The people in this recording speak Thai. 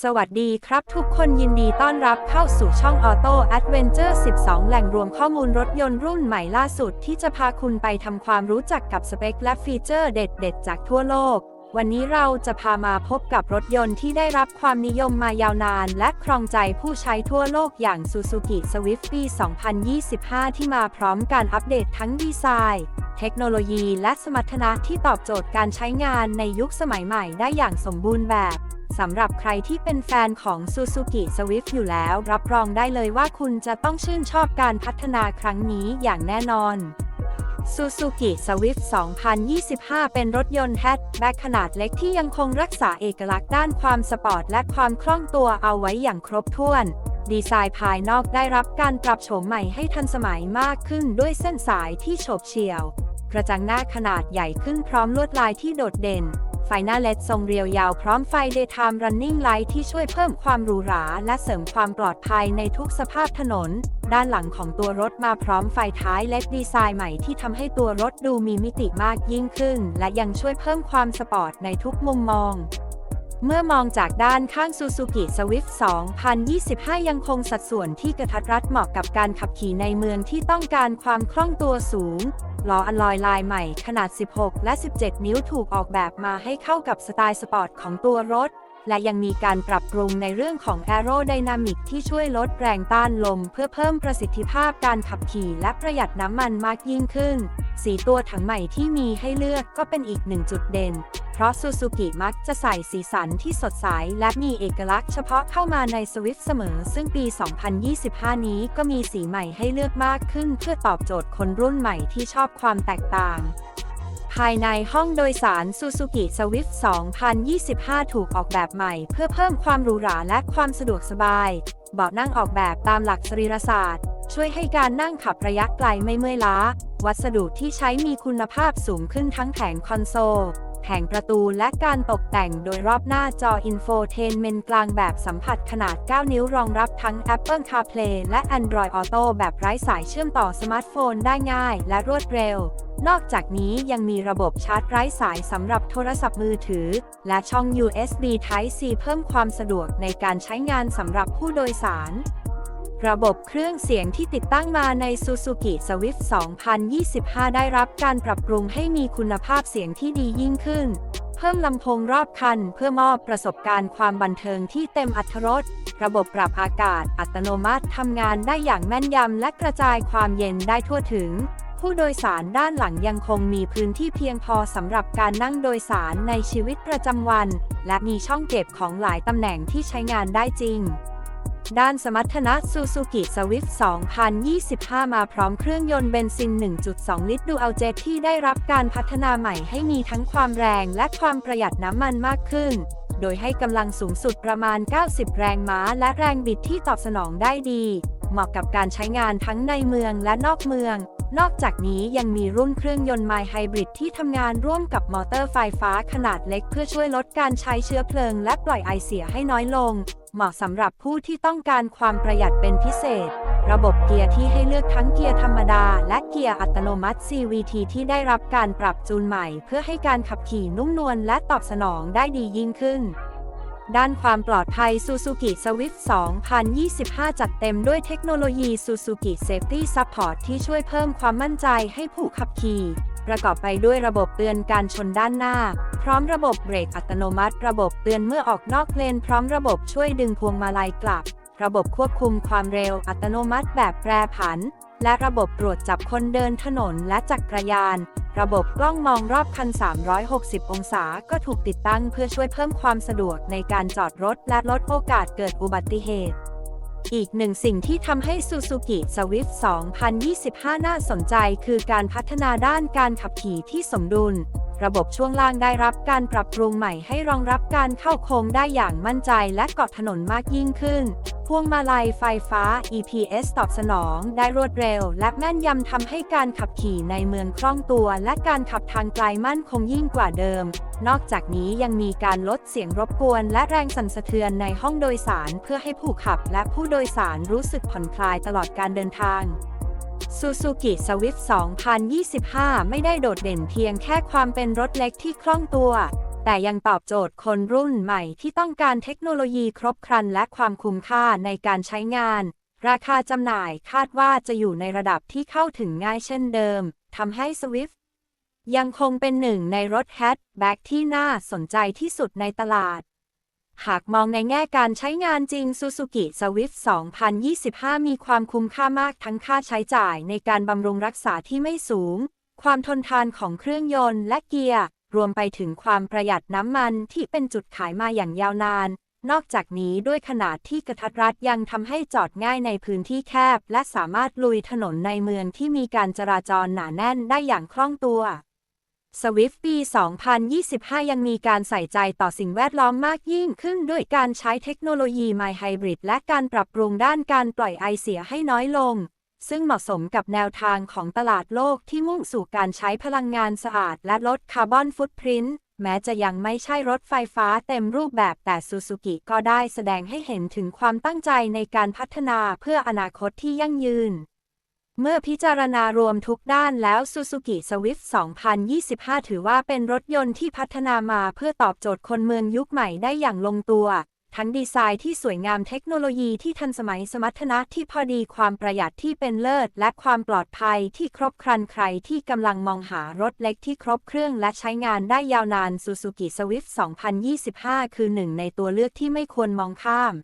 สวัสดีครับทุกคนยินดีต้อนรับเข้าสู่ช่อง Auto Adventure 12 แหล่งรวมข้อมูลรถยนต์รุ่นใหม่ล่าสุดที่จะพาคุณไปทำความรู้จักกับสเปคและฟีเจอร์เด็ดๆ จากทั่วโลก วันนี้เราจะพามาพบกับรถยนต์ที่ได้รับความนิยมมายาวนาน และครองใจผู้ใช้ทั่วโลกอย่าง Suzuki Swift ปี 2025 ที่มาพร้อมการอัปเดตทั้งดีไซน์เทคโนโลยีและสมรรถนะที่ตอบโจทย์การใช้งานในยุคสมัยใหม่ได้อย่างสมบูรณ์แบบ สำหรับใครที่เป็นแฟนของ Suzuki Swift อยู่แล้ว รับรองได้เลยว่าคุณจะต้องชื่นชอบการพัฒนาครั้งนี้อย่างแน่นอน Suzuki Swift 2025 เป็นรถยนต์แฮชแบ็กขนาดเล็กที่ยังคงรักษาเอกลักษณ์ด้านความสปอร์ตและความคล่องตัวเอาไว้อย่างครบถ้วน ดีไซน์ภายนอกได้รับการปรับโฉมใหม่ให้ทันสมัยมากขึ้นด้วยเส้นสายที่โฉบเฉี่ยว กระจังหน้าขนาดใหญ่ขึ้นพร้อมลวดลายที่โดดเด่น หน้าเลดทรงเรียวยาวพร้อมไฟ Daytime Running Light ที่ช่วยเพิ่มความหรูหราและเสริมความปลอดภัยในทุกสภาพถนน ด้านหลังของตัวรถมาพร้อมไฟท้ายเลดดีไซน์ใหม่ที่ทำให้ตัวรถดูมีมิติมากยิ่งขึ้น และยังช่วยเพิ่มความสปอร์ตในทุกมุมมอง เมื่อมองจากด้านข้าง Suzuki Swift 2025 ยังคงสัดส่วนที่กระทัดรัดเหมาะกับการขับขี่ในเมืองที่ต้องการความคล่องตัวสูง ล้ออลลอยลายใหม่ขนาด 16 และ 17 นิ้วถูกออกแบบมาให้เข้ากับสไตล์สปอร์ตของตัวรถ และยังมีการปรับปรุงในเรื่องของ Aerodynamic ที่ช่วยลดแรงต้านลม เพื่อเพิ่มประสิทธิภาพการขับขี่และประหยัดน้ำมันมากยิ่งขึ้น สีตัวถังใหม่ที่มีให้เลือกก็เป็นอีกหนึ่งจุดเด่น เพราะซูซูกิมักจะใส่สีสันที่สดใส และมีเอกลักษณ์เฉพาะเข้ามาในสวิฟเสมอ ซึ่งปี 2025 นี้ก็มีสีใหม่ให้เลือกมากขึ้น เพื่อตอบโจทย์คนรุ่นใหม่ที่ชอบความแตกต่างภายในห้องโดยสาร Suzuki Swift 2025 ถูกออกแบบใหม่ เพื่อเพิ่มความหรูหราและความสะดวกสบาย เบาะนั่งออกแบบตามหลักสรีรศาสตร์ ช่วยให้การนั่งขับระยะไกลไม่เมื่อยล้า วัสดุที่ใช้มีคุณภาพสูงขึ้นทั้งแผงคอนโซล แผงประตูและการตกแต่งโดยรอบหน้าจออินโฟเทนเมนต์กลางแบบสัมผัสขนาด 9 นิ้วรองรับทั้ง Apple CarPlay และ Android Auto แบบไร้สายเชื่อมต่อสมาร์ทโฟนได้ง่ายและรวดเร็วนอกจากนี้ยังมีระบบชาร์จไร้สายสำหรับโทรศัพท์มือถือ และช่อง USB Type C เพิ่มความสะดวกในการใช้งานสำหรับผู้โดยสาร ระบบเครื่องเสียงที่ติดตั้งมาใน Suzuki Swift 2025 ได้รับการปรับปรุงให้มีคุณภาพเสียงที่ดียิ่งขึ้น เพิ่มลำโพงรอบคัน เพื่อมอบประสบการณ์ความบันเทิงที่เต็มอรรถรส ระบบปรับอากาศอัตโนมัติทำงานได้อย่างแม่นยำและกระจายความเย็นได้ทั่วถึง ผู้โดยสารด้านหลังยังคงมีพื้นที่เพียงพอสำหรับการนั่งโดยสารในชีวิตประจำวัน และมีช่องเก็บของหลายตำแหน่งที่ใช้งานได้จริง ด้านสมรรถนะ Suzuki Swift 2025 มาพร้อมเครื่องยนต์เบนซิน 1.2 ลิตรดูอัลเจตที่ได้รับการพัฒนาใหม่ให้มีทั้งความแรงและความประหยัดน้ำมันมากขึ้น โดยให้กำลังสูงสุดประมาณ 90 แรงม้า และแรงบิดที่ตอบสนองได้ดี เหมาะกับการใช้งานทั้งในเมืองและนอกเมือง นอกจากนี้ยังมีรุ่นเครื่องยนต์ My Hybrid ที่ทำงานร่วมกับมอเตอร์ไฟฟ้าขนาดเล็กเพื่อช่วยลดการใช้เชื้อเพลิงและปล่อยไอเสียให้น้อยลง เหมาะสำหรับผู้ที่ต้องการความประหยัดเป็นพิเศษ ระบบเกียร์ที่ให้เลือกทั้งเกียร์ธรรมดา และเกียร์อัตโนมัติ CVT ที่ได้รับการปรับจูนใหม่ เพื่อให้การขับขี่นุ่มนวลและตอบสนองได้ดียิ่งขึ้น ด้านความปลอดภัย Suzuki Swift 2025 จัดเต็มด้วยเทคโนโลยี Suzuki Safety Support ที่ช่วยเพิ่มความมั่นใจให้ผู้ขับขี่ ประกอบไปด้วยระบบเตือนการชนด้านหน้า พร้อมระบบเบรกอัตโนมัติ ระบบเตือนเมื่อออกนอกเลน พร้อมระบบช่วยดึงพวงมาลัยกลับ ระบบควบคุมความเร็วอัตโนมัติแบบแปรผัน และระบบตรวจจับคนเดินถนนและจักรยาน ระบบกล้องมองรอบคัน 360 องศาก็ถูกติดตั้งเพื่อช่วยเพิ่มความสะดวกในการจอดรถและลดโอกาสเกิดอุบัติเหตุ อีกหนึ่งสิ่งที่ทำให้ Suzuki Swift 2025 น่าสนใจคือการพัฒนาด้านการขับขี่ที่สมดุล ระบบช่วงล่างได้รับการปรับปรุงใหม่ให้รองรับการเข้าโค้งได้อย่างมั่นใจและเกาะถนนมากยิ่งขึ้น พวงมาลัยไฟฟ้า EPS ตอบสนองได้รวดเร็ว และแม่นยำทำให้การขับขี่ในเมืองคล่องตัว และการขับทางไกลมั่นคงยิ่งกว่าเดิม นอกจากนี้ยังมีการลดเสียงรบกวน และแรงสั่นสะเทือนในห้องโดยสารเพื่อให้ผู้ขับและผู้โดยสารรู้สึกผ่อนคลายตลอดการเดินทาง Suzuki Swift 2025 ไม่ได้โดดเด่นเพียงแค่ความเป็นรถเล็กที่คล่องตัว แต่ยังตอบโจทย์คนรุ่นใหม่ที่ต้องการเทคโนโลยีครบครันและความคุ้มค่าในการใช้งาน ราคาจำหน่ายคาดว่าจะอยู่ในระดับที่เข้าถึงง่ายเช่นเดิม ทำให้ Swift ยังคงเป็นหนึ่งในรถแฮชแบ็กที่น่าสนใจที่สุดในตลาด หากมองในแง่การใช้งานจริง Suzuki Swift 2025 มีความคุ้มค่ามากทั้งค่าใช้จ่ายในการบำรุงรักษาที่ไม่สูง ความทนทานของเครื่องยนต์และเกียร์ รวมไปถึงความประหยัดน้ำมันที่เป็นจุดขายมาอย่างยาวนาน นอกจากนี้ด้วยขนาดที่กระทัดรัดยังทำให้จอดง่ายในพื้นที่แคบ และสามารถลุยถนนในเมืองที่มีการจราจรหนาแน่นได้อย่างคล่องตัว Swift ปี 2025 ยังมีการใส่ใจต่อสิ่งแวดล้อมมากยิ่งขึ้นด้วยการใช้เทคโนโลยี My Hybrid และการปรับปรุงด้านการปล่อยไอเสียให้น้อยลง ซึ่งเหมาะสมกับแนวทางของตลาดโลกที่มุ่งสู่การใช้พลังงานสะอาดและลดคาร์บอนฟุตพริ้นท์แม้จะยังไม่ใช่รถไฟฟ้าเต็มรูปแบบแต่ซูซูกิก็ได้แสดงให้เห็นถึงความตั้งใจในการพัฒนาเพื่ออนาคตที่ยั่งยืน เมื่อพิจารณารวมทุกด้านแล้ว Suzuki Swift 2025 ถือว่าเป็นรถยนต์ที่พัฒนามาเพื่อตอบโจทย์คนเมืองยุคใหม่ได้อย่างลงตัว ทั้งดีไซน์ที่สวยงามเทคโนโลยีที่ทันสมัยสมรรถนะที่พอดีความประหยัดที่เป็นเลิศ และความปลอดภัยที่ครบครันใครที่กำลังมองหารถเล็กที่ครบเครื่องและใช้งานได้ยาวนาน Suzuki Swift 2025 คือหนึ่งในตัวเลือกที่ไม่ควรมองข้าม